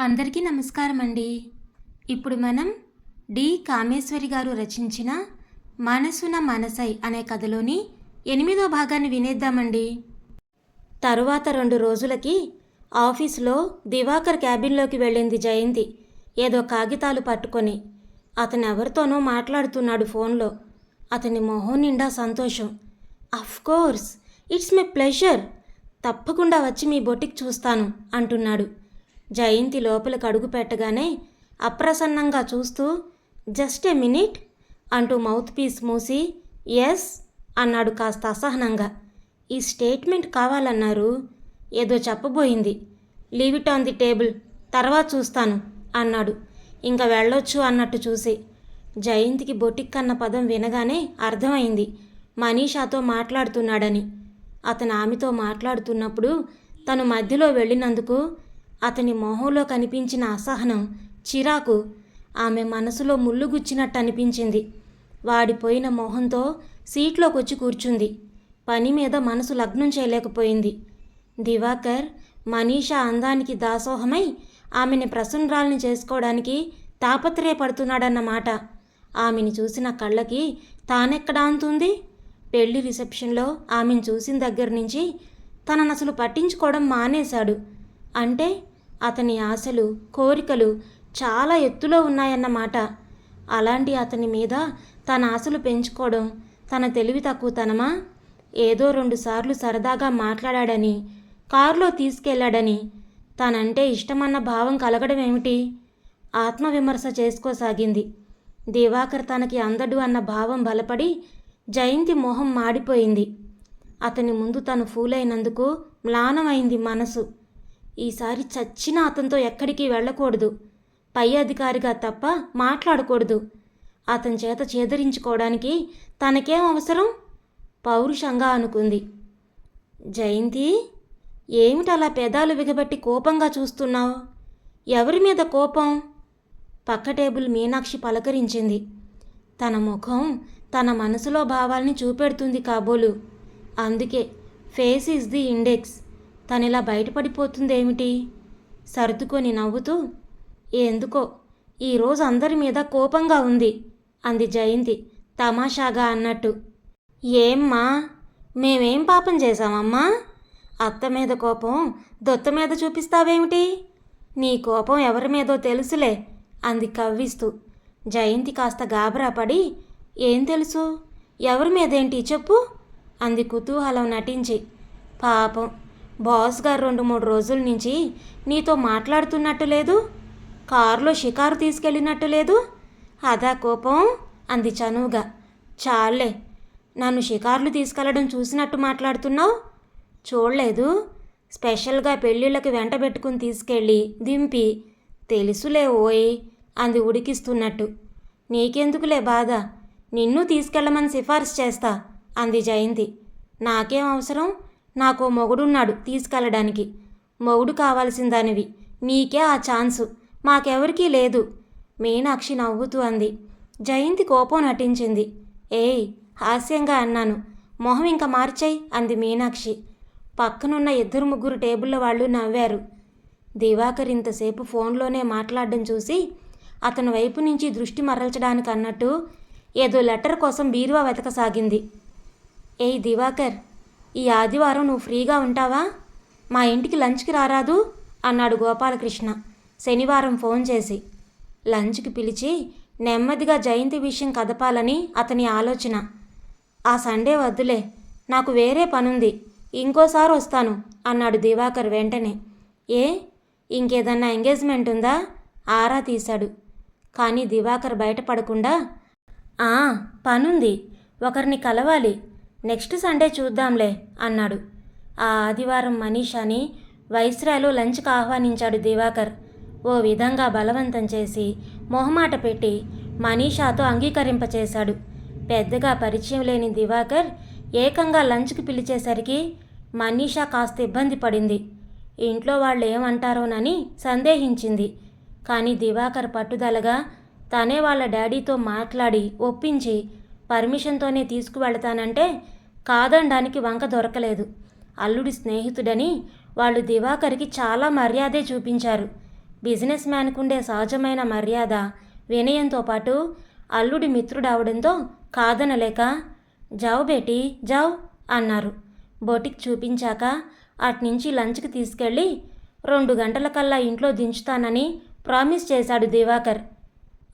అందరికీ నమస్కారం అండి ఇప్పుడు మనం డి. కామేశ్వరి గారు రచించిన మనసున మనసై అనే కథలోని ఎనిమిదో భాగాన్ని వినేద్దామండి. తరువాత రెండు రోజులకి ఆఫీసులో దివాకర్ క్యాబిన్లోకి వెళ్ళింది జయంతి. ఏదో కాగితాలు పట్టుకొని అతను ఎవరితోనో మాట్లాడుతున్నాడు ఫోన్లో. అతని మొహం నిండా సంతోషం. Of course it's my pleasure. తప్పకుండా వచ్చి మీ బొటిక్ చూస్తాను అంటున్నాడు. జయంతి లోపలికి అడుగు పెట్టగానే అప్రసన్నంగా చూస్తూ జస్ట్ ఏ మినిట్ అంటూ మౌత్ పీస్ మూసి ఎస్ అన్నాడు కాస్త అసహనంగా. ఈ స్టేట్మెంట్ కావాలన్నారు. ఏదో చెప్పబోయింది. Leave it on the table. తర్వాత చూస్తాను అన్నాడు. ఇంకా వెళ్ళొచ్చు అన్నట్టు చూసి. జయంతికి బొటిక్ అన్న పదం వినగానే అర్థమైంది. మనీషాతో మాట్లాడుతున్నాడని. అతను ఆమెతో మాట్లాడుతున్నప్పుడు తను మధ్యలో వెళ్ళినందుకు అతని మొహంలో కనిపించిన అసహనం చిరాకు ఆమె మనసులో ముళ్ళు గుచ్చినట్టు అనిపించింది వాడిపోయిన మొహంతో సీట్లోకి వచ్చి కూర్చుంది. పని మీద మనసు లగ్నం చేయలేకపోయింది. దివాకర్ మనీషా అందానికి దాసోహమై ఆమెని ప్రసన్నరాల్ని చేసుకోవడానికి తాపత్రయపడుతున్నాడన్నమాట. ఆమెని చూసిన కళ్ళకి తానెక్కడ అంతుంది? పెళ్ళి రిసెప్షన్లో ఆమెను చూసిన దగ్గర నుంచి తనను అసలు పట్టించుకోవడం మానేశాడు. అంటే అతని ఆశలు కోరికలు చాలా ఎత్తులో ఉన్నాయన్నమాట. అలాంటి అతని మీద తన ఆశలు పెంచుకోవడం తన తెలివి తక్కువతనమా? ఏదో రెండుసార్లు సరదాగా మాట్లాడాడని కారులో తీసుకెళ్ళాడని తనంటే ఇష్టమన్న భావం కలగడం ఏమిటి? ఆత్మవిమర్శ చేసుకోసాగింది. దివాకర్ తనకి అందడు అన్న భావం బలపడి జయంతి మొహం మాడిపోయింది. అతని ముందు తను ఫూలైనందుకు మ్లానమైంది మనసు. ఈసారి చచ్చిన అతనితో ఎక్కడికి వెళ్ళకూడదు. పై అధికారిగా తప్ప మాట్లాడకూడదు. అతని చేత చేదరించుకోవడానికి తనకేం అవసరం? పౌరుషంగా అనుకుంది. జయంతి ఏమిటలా అలా పెదాలు బిగబట్టి కోపంగా చూస్తున్నావు? ఎవరి మీద కోపం? పక్క టేబుల్ మీనాక్షి పలకరించింది. తన ముఖం తన మనసులో భావాల్ని చూపెడుతుంది కాబోలు. అందుకే ఫేస్ ఈజ్ ది ఇండెక్స్. తను ఇలా బయటపడిపోతుందేమిటి? సర్దుకొని నవ్వుతూ ఎందుకో? ఈరోజు అందరి మీద కోపంగా ఉంది అంది జయంతి తమాషాగా అన్నట్టు. ఏమ్మా? మేమేం పాపం చేశామమ్మా? అత్త మీద కోపం దొత్త మీద చూపిస్తావేమిటి? నీ కోపం ఎవరి మీదో తెలుసులే అంది కవ్విస్తూ. జయంతి కాస్త గాబరా పడి ఏం తెలుసు? ఎవరి మీదేంటి చెప్పు అంది కుతూహలం నటించి. పాపం బాస్ గారు రెండు మూడు రోజుల నుంచి నీతో మాట్లాడుతున్నట్టు లేదు. కారులో షికారు తీసుకెళ్ళినట్టు లేదు. అదా కోపం? అంది చనువుగా. చాలే నన్ను షికార్లు తీసుకెళ్ళడం చూసినట్టు మాట్లాడుతున్నావు? చూడలేదు. స్పెషల్గా పెళ్ళిళ్ళకి వెంట పెట్టుకుని తీసుకెళ్ళి దింపి. తెలుసులే ఓయ్ అంది ఉడికిస్తున్నట్టు. నీకెందుకులే బాధ? నిన్ను తీసుకెళ్ళమని సిఫార్సు చేస్తా అంది జయంతి. నాకేం అవసరం? నాకు మొగుడున్నాడు తీసుకెళ్ళడానికి. మొగుడు కావాల్సిన దానివి నీకే ఆ ఛాన్సు. మాకెవరికీ లేదు. మీనాక్షి నవ్వుతూ అంది. జయంతి కోపం నటించింది. ఏయ్ హాస్యంగా అన్నాను. మొహం ఇంకా మార్చేయ్ అంది మీనాక్షి. పక్కనున్న ఇద్దరు ముగ్గురు టేబుల్ల వాళ్ళు నవ్వారు. దివాకర్ ఇంతసేపు ఫోన్లోనే మాట్లాడడం చూసి అతని వైపు నుంచి దృష్టి మరల్చడానికి అన్నట్టు ఏదో లెటర్ కోసం బీరువా వెతకసాగింది. ఏయ్ దివాకర్! ఈ ఆదివారం నువ్వు ఫ్రీగా ఉంటావా? మా ఇంటికి లంచ్కి రారాదు? అన్నాడు గోపాలకృష్ణ. శనివారం ఫోన్ చేసి. లంచ్కి పిలిచి నెమ్మదిగా జయంతి విషయం కదపాలని అతని ఆలోచన. ఆ సండే వద్దులే నాకు వేరే పనుంది. ఇంకోసారి వస్తాను అన్నాడు దివాకర్ వెంటనే. ఏ? ఇంకేదన్నా ఎంగేజ్మెంట్ ఉందా? ఆరా తీశాడు. కానీ దివాకర్ బయటపడకుండా ఆ పనుంది. ఒకరిని కలవాలి. నెక్స్ట్ సండే చూద్దాంలే అన్నాడు. ఆ ఆదివారం మనీషాని వైస్రాలో లంచ్కి ఆహ్వానించాడు దివాకర్. ఓ విధంగా బలవంతం చేసి మొహమాట పెట్టి మనీషాతో అంగీకరింపచేశాడు. పెద్దగా పరిచయం లేని దివాకర్ ఏకంగా లంచ్కి పిలిచేసరికి మనీషా కాస్త ఇబ్బంది పడింది. ఇంట్లో వాళ్ళు ఏమంటారోనని సందేహించింది. కానీ దివాకర్ పట్టుదలగా తనే వాళ్ళ డాడీతో మాట్లాడి ఒప్పించి పర్మిషన్తోనే తీసుకువెళతానంటే కాదనడానికి వంక దొరకలేదు. అల్లుడి స్నేహితుడని వాళ్ళు దివాకర్కి చాలా మర్యాదే చూపించారు. బిజినెస్ మ్యాన్కుండే సహజమైన మర్యాద వినయంతో పాటు అల్లుడి మిత్రుడవడంతో కాదనలేక జావ్ బేటి జావ్ అన్నారు. బొటిక్ చూపించాక అట్నుంచి లంచ్కి తీసుకెళ్ళి రెండు గంటలకల్లా ఇంట్లో దించుతానని ప్రామిస్ చేశాడు దివాకర్.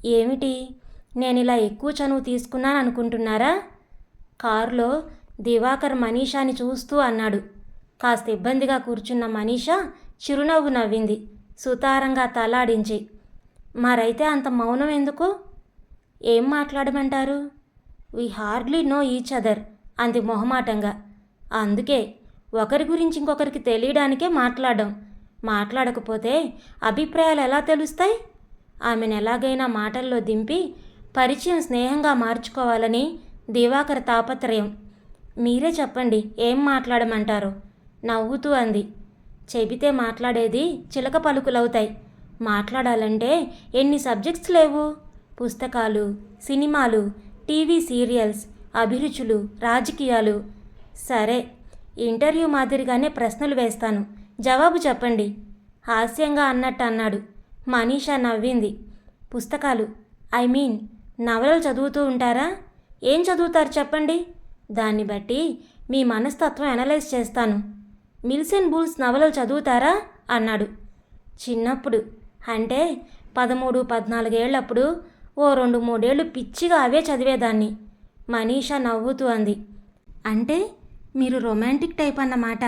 ఏమిటి? నేను ఇలా ఎక్కువ చనువు తీసుకున్నాను అనుకుంటున్నారా కారులో దివాకర్ మనీషాని చూస్తూ అన్నాడు. కాస్త ఇబ్బందిగా కూర్చున్న మనీషా చిరునవ్వు నవ్వింది. సుతారంగా తలాడించి మరైతే అంత మౌనం ఎందుకు? ఏం మాట్లాడమంటారు? We hardly know each other అంది మొహమాటంగా. అందుకే ఒకరి గురించి ఇంకొకరికి తెలియడానికే మాట్లాడడం. మాట్లాడకపోతే అభిప్రాయాలు ఎలా తెలుస్తాయి? ఆమెను ఎలాగైనా మాటల్లో దింపి పరిచయం స్నేహంగా మార్చుకోవాలని దివాకర్ తాపత్రయం. మీరే చెప్పండి ఏం మాట్లాడమంటారు? నవ్వుతూ అంది. చెబితే మాట్లాడేది చిలక పలుకులవుతాయి. మాట్లాడాలంటే ఎన్ని సబ్జెక్ట్స్ లేవు? పుస్తకాలు సినిమాలు టీవీ సీరియల్స్ అభిరుచులు రాజకీయాలు. సరే ఇంటర్వ్యూ మాదిరిగానే ప్రశ్నలు వేస్తాను. జవాబు చెప్పండి. హాస్యంగా అన్నట్టు అన్నాడు. మనీషా నవ్వింది. పుస్తకాలు ఐ మీన్ నవలలు చదువుతూ ఉంటారా? ఏం చదువుతారు చెప్పండి? దాన్ని బట్టి మీ మనస్తత్వం అనలైజ్ చేస్తాను. మిల్సన్ బుల్స్ నవలలు చదువుతారా? అన్నాడు. చిన్నప్పుడు అంటే పదమూడు పద్నాలుగేళ్ళప్పుడు ఓ రెండు మూడేళ్ళు పిచ్చిగా అవే చదివేదాన్ని. మనీషా నవ్వుతూ అంది. అంటే మీరు రొమాంటిక్ టైప్ అన్నమాట.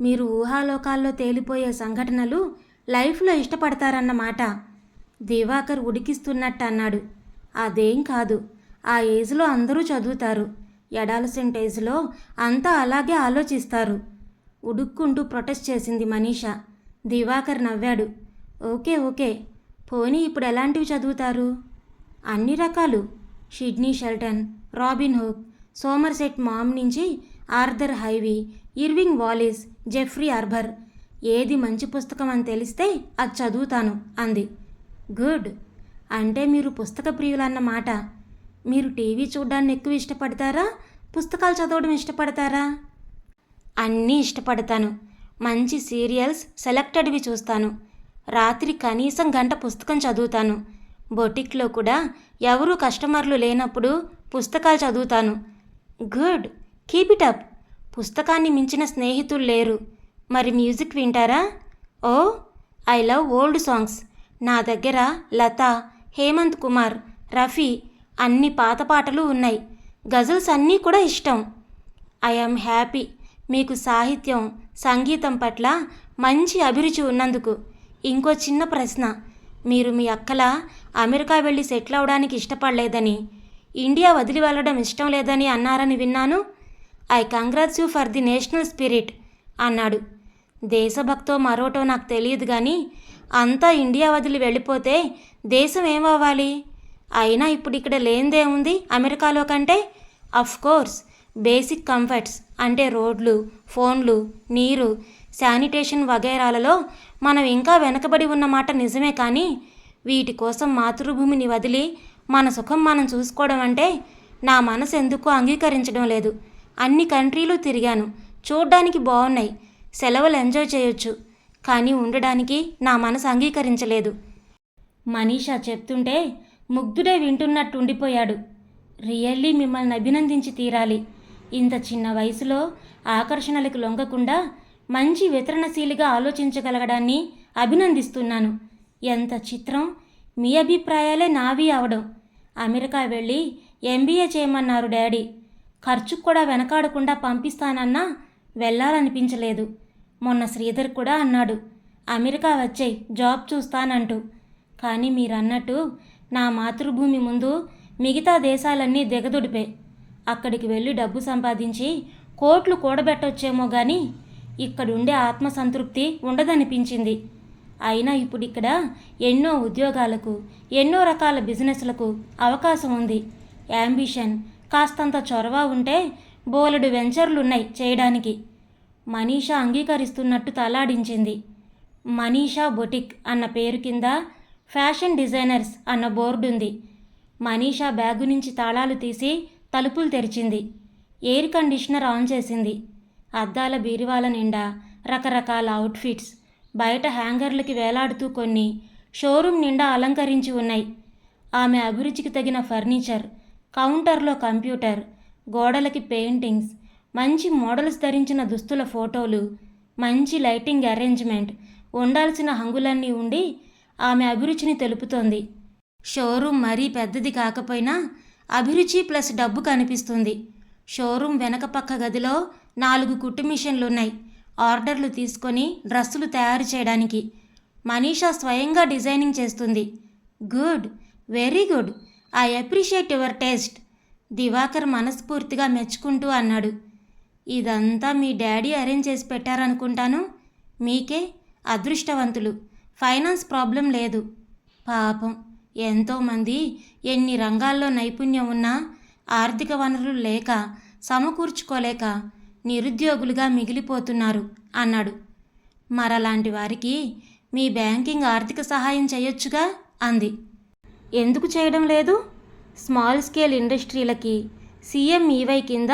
మీరు ఊహాలోకాల్లో తేలిపోయే సంఘటనలు లైఫ్లో ఇష్టపడతారన్నమాట. దివాకర్ ఉడికిస్తున్నట్టు అన్నాడు. అదేం కాదు. ఆ ఏజ్లో అందరూ చదువుతారు. ఎడాల్సెంట్ ఏజ్లో అంతా అలాగే ఆలోచిస్తారు. ఉడుక్కుంటూ ప్రొటెస్ట్ చేసింది మనీషా. దివాకర్ నవ్వాడు. Okay okay. పోనీ ఇప్పుడు ఎలాంటివి చదువుతారు? అన్ని రకాలు. Sidney Sheldon Robin Cook Somerset Maugham నుంచి Arthur Hailey Irving Wallace Jeffrey Archer. ఏది మంచి పుస్తకం అని తెలిస్తే అది చదువుతాను అంది. గుడ్. అంటే మీరు పుస్తక ప్రియులన్నమాట మీరు టీవీ చూడడాన్ని ఎక్కువ ఇష్టపడతారా? పుస్తకాలు చదవడం ఇష్టపడతారా? అన్నీ ఇష్టపడతాను. మంచి సీరియల్స్ సెలెక్టెడ్వి చూస్తాను. రాత్రి కనీసం గంట పుస్తకం చదువుతాను. బొటిక్లో కూడా ఎవరు కస్టమర్లు లేనప్పుడు పుస్తకాలు చదువుతాను. గుడ్. Keep it up. పుస్తకాన్ని మించిన స్నేహితులు లేరు. మరి మ్యూజిక్ వింటారా? Oh I love old songs. నా దగ్గర లత హేమంత్ కుమార్ రఫీ అన్ని పాత పాటలు ఉన్నాయి. గజల్స్ అన్నీ కూడా ఇష్టం. I happy. మీకు సాహిత్యం సంగీతం పట్ల మంచి అభిరుచి ఉన్నందుకు ఇంకో చిన్న ప్రశ్న. మీరు మీ అక్కల అమెరికా వెళ్ళి సెటిల్ అవడానికి ఇష్టపడలేదని ఇండియా వదిలి వెళ్ళడం ఇష్టం లేదని అన్నారని విన్నాను. I congrats you for the national spirit అన్నాడు. దేశభక్తో మరోటో నాకు తెలియదు కానీ అంతా ఇండియా వదిలి వెళ్ళిపోతే దేశం ఏమవ్వాలి? అయినా ఇప్పుడు ఇక్కడ లేనిదేముంది అమెరికాలో కంటే? కోర్స్ బేసిక్ కంఫర్ట్స్ అంటే రోడ్లు ఫోన్లు నీరు శానిటేషన్ వగైరాలలో మనం ఇంకా వెనకబడి ఉన్నమాట నిజమే కానీ వీటి కోసం మాతృభూమిని వదిలి మన సుఖం మనం చూసుకోవడం అంటే నా మనసు ఎందుకు అంగీకరించడం లేదు. అన్ని కంట్రీలు తిరిగాను. చూడ్డానికి బాగున్నాయి సెలవులు ఎంజాయ్ చేయొచ్చు. కానీ ఉండడానికి నా మనసు అంగీకరించలేదు. మనీషా చెప్తుంటే ముగ్ధుడే వింటున్నట్టు ఉండిపోయాడు. రియల్లీ మిమ్మల్ని అభినందించి తీరాలి. ఇంత చిన్న వయసులో ఆకర్షణలకు లొంగకుండా మంచి వితరణశీలిగా ఆలోచించగలగడాన్ని అభినందిస్తున్నాను. ఎంత చిత్రం! మీ అభిప్రాయాలే నావి అవడం. అమెరికా వెళ్ళి ఎంబీఏ చేయమన్నారు డాడీ. ఖర్చుకు కూడా వెనకాడకుండా పంపిస్తానన్నా వెళ్ళాలనిపించలేదు. మొన్న శ్రీధర్ కూడా అన్నాడు అమెరికా వచ్చాయి జాబ్ చూస్తానంటూ. కానీ మీరన్నట్టు నా మాతృభూమి ముందు మిగతా దేశాలన్నీ దిగదుడిపే. అక్కడికి వెళ్ళి డబ్బు సంపాదించి కోట్లు కూడబెట్టొచ్చేమో కానీ ఇక్కడుండే ఆత్మసంతృప్తి ఉండదనిపించింది. అయినా ఇప్పుడు ఇక్కడ ఎన్నో ఉద్యోగాలకు ఎన్నో రకాల బిజినెస్లకు అవకాశం ఉంది. యాంబిషన్ కాస్తంత చొరవ ఉంటే బోలెడు వెంచర్లున్నాయి చేయడానికి. మనీషా అంగీకరిస్తున్నట్టు తలాడించింది. మనీషా బొటిక్ అన్న పేరు కింద ఫ్యాషన్ డిజైనర్స్ అన్న బోర్డు ఉంది మనీషా బ్యాగు నుంచి తాళాలు తీసి తలుపులు తెరిచింది. ఎయిర్ కండిషనర్ ఆన్ చేసింది. అద్దాల బీరువాల నిండా రకరకాల అవుట్ఫిట్స్ బయట హ్యాంగర్లకి వేలాడుతూ కొన్ని షోరూమ్ నిండా అలంకరించి ఉన్నాయి. ఆమె అభిరుచికి తగిన ఫర్నిచర్ కౌంటర్లో కంప్యూటర్ గోడలకి పెయింటింగ్స్ మంచి మోడల్స్ ధరించిన దుస్తుల ఫోటోలు మంచి లైటింగ్ అరేంజ్మెంట్ ఉండాల్సిన హంగులన్నీ ఉండి ఆమె అభిరుచిని తెలుపుతోంది. షోరూమ్ మరీ పెద్దది కాకపోయినా అభిరుచి ప్లస్ డబ్బు కనిపిస్తుంది. షోరూమ్ వెనక పక్క గదిలో నాలుగు కుట్టు మిషన్లున్నాయి. ఆర్డర్లు తీసుకొని డ్రెస్సులు తయారు చేయడానికి. మనీషా స్వయంగా డిజైనింగ్ చేస్తుంది. Good very good. I appreciate your taste. Diwakar మనస్ఫూర్తిగా మెచ్చుకుంటూ అన్నాడు. ఇదంతా మీ డాడీ అరేంజ్ చేసి పెట్టారనుకుంటాను. మీకే అదృష్టవంతులు. ఫైనాన్స్ ప్రాబ్లం లేదు. పాపం ఎంతోమంది ఎన్ని రంగాల్లో నైపుణ్యం ఉన్నా ఆర్థిక వనరులు లేక సమకూర్చుకోలేక నిరుద్యోగులుగా మిగిలిపోతున్నారు అన్నాడు. మరలాంటి వారికి మీ బ్యాంకింగ్ ఆర్థిక సహాయం చేయొచ్చుగా? అంది. ఎందుకు చేయడం లేదు? స్మాల్ స్కేల్ ఇండస్ట్రీలకి సీఎం ఈవై కింద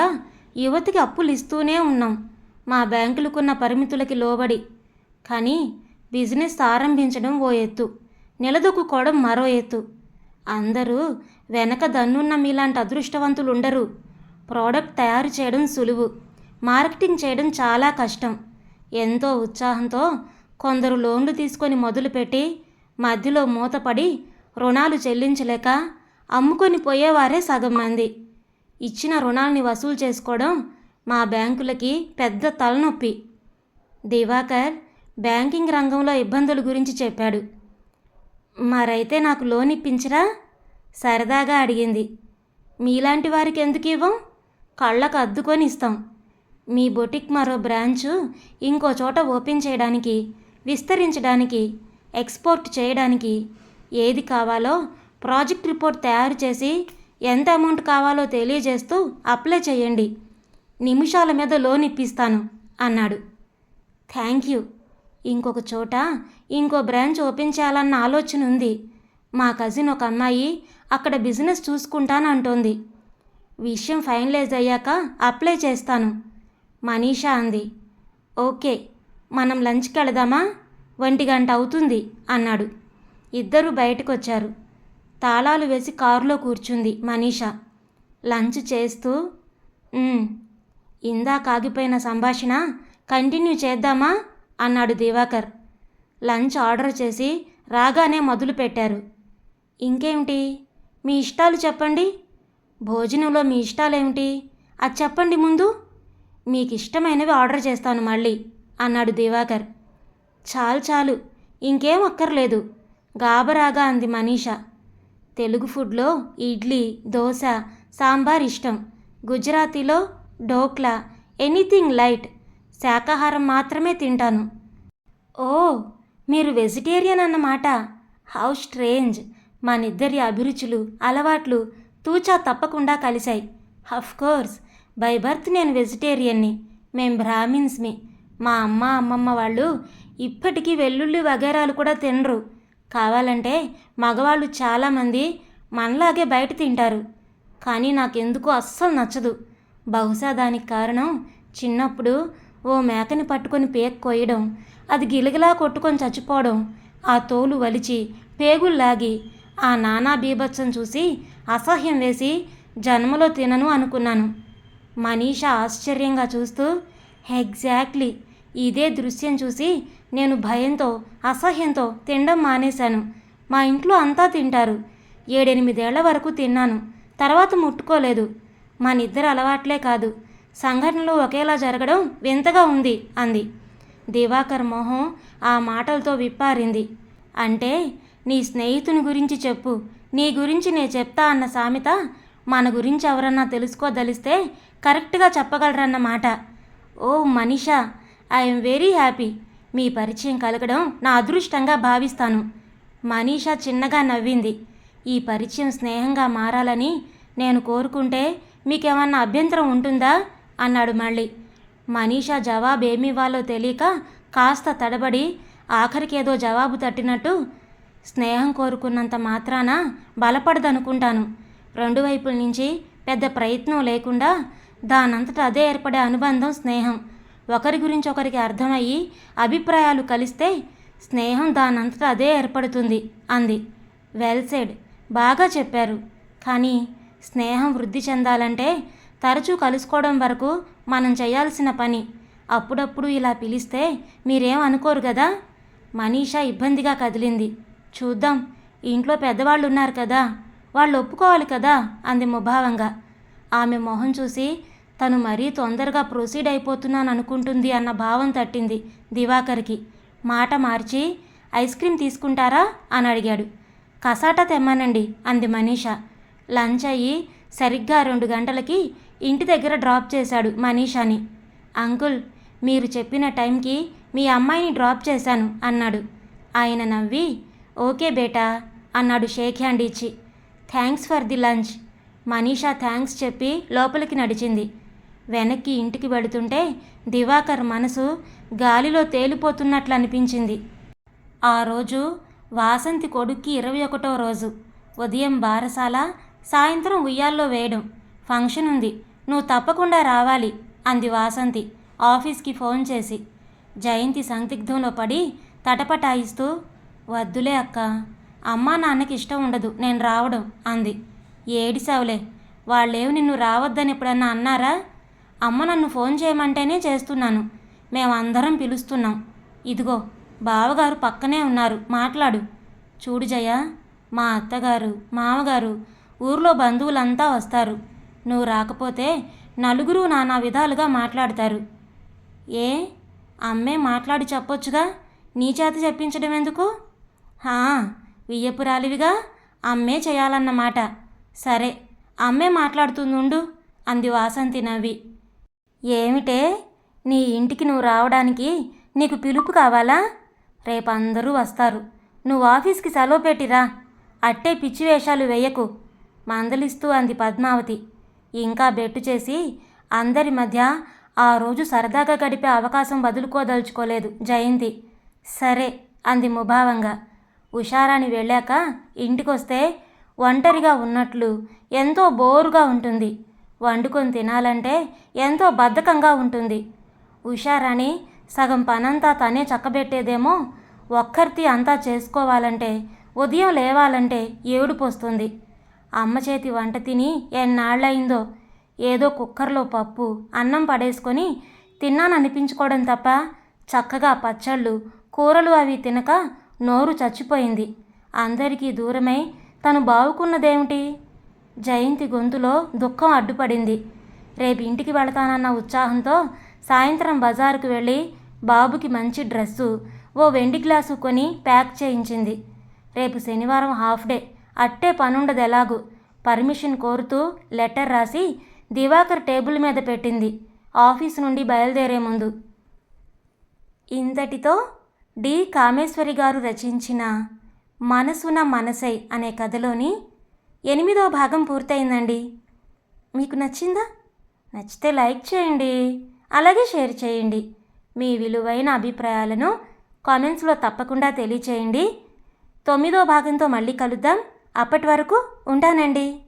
యువతికి అప్పులు ఇస్తూనే ఉన్నాం. మా బ్యాంకులకున్న పరిమితులకి లోబడి. కానీ బిజినెస్ ఆరంభించడం ఓ ఎత్తు. నిలదొక్కుకోవడం మరో ఎత్తు. అందరూ వెనక దన్నున్న మీలాంటి అదృష్టవంతులు ఉండరు ప్రోడక్ట్ తయారు చేయడం సులువు. మార్కెటింగ్ చేయడం చాలా కష్టం. ఎంతో ఉత్సాహంతో కొందరు లోన్లు తీసుకొని మొదలుపెట్టి మధ్యలో మూతపడి రుణాలు చెల్లించలేక అమ్ముకొని పోయేవారే సగం మంది. ఇచ్చిన రుణాల్ని వసూలు చేసుకోవడం మా బ్యాంకులకి పెద్ద తలనొప్పి. దివాకర్ బ్యాంకింగ్ రంగంలో ఇబ్బందుల గురించి చెప్పాడు. మరైతే నాకు లోన్ ఇప్పించరా? సరదాగా అడిగింది. మీలాంటి వారికి ఎందుకు ఇవ్వం? కళ్ళకు అద్దుకొని ఇస్తాం. మీ బొటిక్ మరో బ్రాంచు ఇంకో చోట ఓపెన్ చేయడానికి విస్తరించడానికి ఎక్స్పోర్ట్ చేయడానికి ఏది కావాలో ప్రాజెక్ట్ రిపోర్ట్ తయారు చేసి ఎంత అమౌంట్ కావాలో తెలియజేస్తూ అప్లై చేయండి. నిమిషాల మీద లోన్ ఇప్పిస్తాను అన్నాడు. థ్యాంక్ యూ ఇంకొక చోట ఇంకో బ్రాంచ్ ఓపెన్ చేయాలన్న ఆలోచన ఉంది. మా కజిన్ ఒక అమ్మాయి అక్కడ బిజినెస్ చూసుకుంటానంటోంది. విషయం ఫైనలైజ్ అయ్యాక అప్లై చేస్తాను మనీషా అంది. ఓకే మనం లంచ్కి వెళదామా? ఒంటి గంట అవుతుంది అన్నాడు. ఇద్దరు బయటకు వచ్చారు తాళాలు వేసి కారులో కూర్చుంది మనీషా. లంచ్ చేస్తూ ఇందాక ఆగిపోయిన సంభాషణ కంటిన్యూ చేద్దామా? అన్నాడు దివాకర్. లంచ్ ఆర్డర్ చేసి రాగానే మొదలుపెట్టారు ఇంకేమిటి? మీ ఇష్టాలు చెప్పండి. భోజనంలో మీ ఇష్టాలేమిటి? అది చెప్పండి ముందు. మీకు ఇష్టమైనవి ఆర్డర్ చేస్తాను మళ్ళీ అన్నాడు దివాకర్. చాలు చాలు ఇంకేం అక్కర్లేదు. గాబరాగా అంది మనీషా. తెలుగు ఫుడ్లో ఇడ్లీ దోశ సాంబార్ ఇష్టం. గుజరాతీలో డోక్లా ఎనీథింగ్ లైట్ శాకాహారం మాత్రమే తింటాను. ఓ మీరు వెజిటేరియన్ అన్నమాట. How strange. మనిద్దరి అభిరుచులు అలవాట్లు తూచా తప్పకుండా కలిశాయి. కోర్స్ బై బర్త్ నేను వెజిటేరియన్ని. మేం బ్రాహ్మిన్స్మి. మా అమ్మ అమ్మమ్మ వాళ్ళు ఇప్పటికీ వెల్లుల్లి వగేరాలు కూడా తినరు. కావాలంటే మగవాళ్ళు చాలామంది మనలాగే బయట తింటారు. కానీ నాకెందుకు అస్సలు నచ్చదు. బహుశా దానికి కారణం చిన్నప్పుడు ఓ మేకని పట్టుకొని పేక్ కొయ్యడం అది గిలగిలా కొట్టుకొని చచ్చిపోవడం ఆ తోలు వలిచి పేగుల్లాగి ఆ నానా బీభత్సం చూసి అసహ్యం వేసి జన్మలో తినను అనుకున్నాను. మనీషా ఆశ్చర్యంగా చూస్తూ ఎగ్జాక్ట్లీ ఇదే దృశ్యం చూసి నేను భయంతో అసహ్యంతో తినడం మానేశాను. మా ఇంట్లో అంతా తింటారు. ఏడెనిమిదేళ్ళ వరకు తిన్నాను. తర్వాత ముట్టుకోలేదు. మా నిద్ర అలవాట్లే కాదు. సంఘటనలు ఒకేలా జరగడం వింతగా ఉంది అంది. దివాకర్ మొహం ఆ మాటలతో విప్పారింది. అంటే నీ స్నేహితుని గురించి చెప్పు. నీ గురించి నే చెప్తా అన్న సామెత మన గురించి ఎవరన్నా తెలుసుకోదలిస్తే కరెక్ట్గా చెప్పగలరన్నమాట. ఓ మనీషా! I'm very happy. మీ పరిచయం కలగడం నా అదృష్టంగా భావిస్తాను. మనీషా చిన్నగా నవ్వింది. ఈ పరిచయం స్నేహంగా మారాలని నేను కోరుకుంటే మీకేమన్నా అభ్యంతరం ఉంటుందా? అన్నాడు మళ్ళీ. మనీషా జవాబు ఏమివ్వాలో తెలియక కాస్త తడబడి ఆఖరికి ఏదో జవాబు తట్టినట్టు స్నేహం కోరుకున్నంత మాత్రాన బలపడదనుకుంటాను. రెండు వైపుల నుంచి పెద్ద ప్రయత్నం లేకుండా దానంతట అదే ఏర్పడే అనుబంధం స్నేహం. ఒకరి గురించి ఒకరికి అర్థమయ్యి అభిప్రాయాలు కలిస్తే స్నేహం దానంతటా అదే ఏర్పడుతుంది అంది. Well said. బాగా చెప్పారు. కానీ స్నేహం వృద్ధి చెందాలంటే తరచూ కలుసుకోవడం వరకు మనం చేయాల్సిన పని. అప్పుడప్పుడు ఇలా పిలిస్తే మీరేం అనుకోరు కదా మనీషా ఇబ్బందిగా కదిలింది. చూద్దాం. ఇంట్లో పెద్దవాళ్ళు ఉన్నారు కదా. వాళ్ళు ఒప్పుకోవాలి కదా? అంది ముభావంగా. ఆమె మొహం చూసి తను మరీ తొందరగా ప్రొసీడ్ అయిపోతున్నాను అనుకుంటుంది అన్న భావం తట్టింది దివాకర్కి. మాట మార్చి ఐస్ క్రీమ్ తీసుకుంటారా? అని అడిగాడు. కసాట తెమ్మనండి అంది మనీషా. లంచ్ అయ్యి సరిగ్గా రెండు గంటలకి ఇంటి దగ్గర డ్రాప్ చేశాడు మనీషాని. అంకుల్ మీరు చెప్పిన టైంకి మీ అమ్మాయిని డ్రాప్ చేశాను అన్నాడు. ఆయన నవ్వి ఓకే బేటా అన్నాడు షేక్ హ్యాండ్ ఇచ్చి. Thanks for the lunch Manisha thanks చెప్పి లోపలికి నడిచింది. వెనక్కి ఇంటికి పడుతుంటే దివాకర్ మనసు గాలిలో తేలిపోతున్నట్లు అనిపించింది ఆ రోజు వాసంతి కొడుక్కి ఇరవై ఒకటో రోజు. ఉదయం బారసాల సాయంత్రం ఉయ్యాల్లో వేయడం. ఫంక్షన్ ఉంది. నువ్వు తప్పకుండా రావాలి అంది వాసంతి ఆఫీస్కి ఫోన్ చేసి. జయంతి సందిగ్ధంలో పడి తటపటాయిస్తూ వద్దులే అక్క అమ్మా నాన్నకి ఇష్టం ఉండదు నేను రావడం అంది. ఏడిసావులే వాళ్ళేమి నిన్ను రావద్దని ఎప్పుడన్నా అన్నారా? అమ్మ నన్ను ఫోన్ చేయమంటేనే చేస్తున్నాను. మేమందరం పిలుస్తున్నాం. ఇదిగో బావగారు పక్కనే ఉన్నారు. మాట్లాడు. చూడు జయ మా అత్తగారు మామగారు ఊర్లో బంధువులంతా వస్తారు. నువ్వు రాకపోతే నలుగురు నానా విధాలుగా మాట్లాడతారు. ఏ? అమ్మే మాట్లాడి చెప్పొచ్చుగా? నీ చేత చెప్పించడం ఎందుకు? హా వియ్యపురాలివిగా అమ్మే చేయాలన్నమాట. సరే అమ్మే మాట్లాడుతుందుండు అంది వాసంతి నవ్వి. ఏమిటే? నీ ఇంటికి నువ్వు రావడానికి నీకు పిలుపు కావాలా? రేపు అందరూ వస్తారు. నువ్వు ఆఫీస్కి సెలవు పెట్టిరా. అట్టే పిచ్చి వేషాలు వేయకు. మందలిస్తూ అంది పద్మావతి. ఇంకా బెట్టు చేసి అందరి మధ్య ఆ రోజు సరదాగా గడిపే అవకాశం వదులుకోదలుచుకోలేదు జయంతి. సరే అంది ముభావంగా. ఉషారాని వెళ్ళాక ఇంటికొస్తే ఒంటరిగా ఉన్నట్లు ఎంతో బోరుగా ఉంటుంది. వండుకొని తినాలంటే ఎంతో బద్ధకంగా ఉంటుంది. ఉషారాణి సగం పనంతా తనే చక్కబెట్టేదేమో? ఒక్కరితి అంతా చేసుకోవాలంటే ఉదయం లేవాలంటే ఏడుపొస్తుంది. అమ్మ చేతి వంట తిని ఎన్నాళ్ళయిందో? ఏదో కుక్కర్లో పప్పు అన్నం పడేసుకొని తిన్నాననిపించుకోవడం తప్ప చక్కగా పచ్చళ్ళు కూరలు అవి తినక నోరు చచ్చిపోయింది. అందరికీ దూరమై తను బావుకున్నదేమిటి? జయంతి గొంతులో దుఃఖం అడ్డుపడింది. రేపు ఇంటికి వెళతానన్న ఉత్సాహంతో సాయంత్రం బజారుకు వెళ్ళి బాబుకి మంచి డ్రెస్సు ఓ వెండి గ్లాసు కొని ప్యాక్ చేయించింది. రేపు శనివారం హాఫ్ డే అట్టే పనుండదు ఎలాగూ పర్మిషన్ కోరుతూ లెటర్ రాసి దివాకర్ టేబుల్ మీద పెట్టింది. ఆఫీస్ నుండి బయలుదేరే ముందు. ఇంతటితో డి కామేశ్వరి గారు రచించిన మనసున మనసై అనే కథలోని ఎనిమిదో భాగం పూర్తయిందండి. మీకు నచ్చిందా? నచ్చితే లైక్ చేయండి. అలాగే షేర్ చేయండి. మీ విలువైన అభిప్రాయాలను కామెంట్స్లో తప్పకుండా తెలియచేయండి. తొమ్మిదో భాగంతో మళ్ళీ కలుద్దాం. అప్పటి వరకు ఉంటానండి.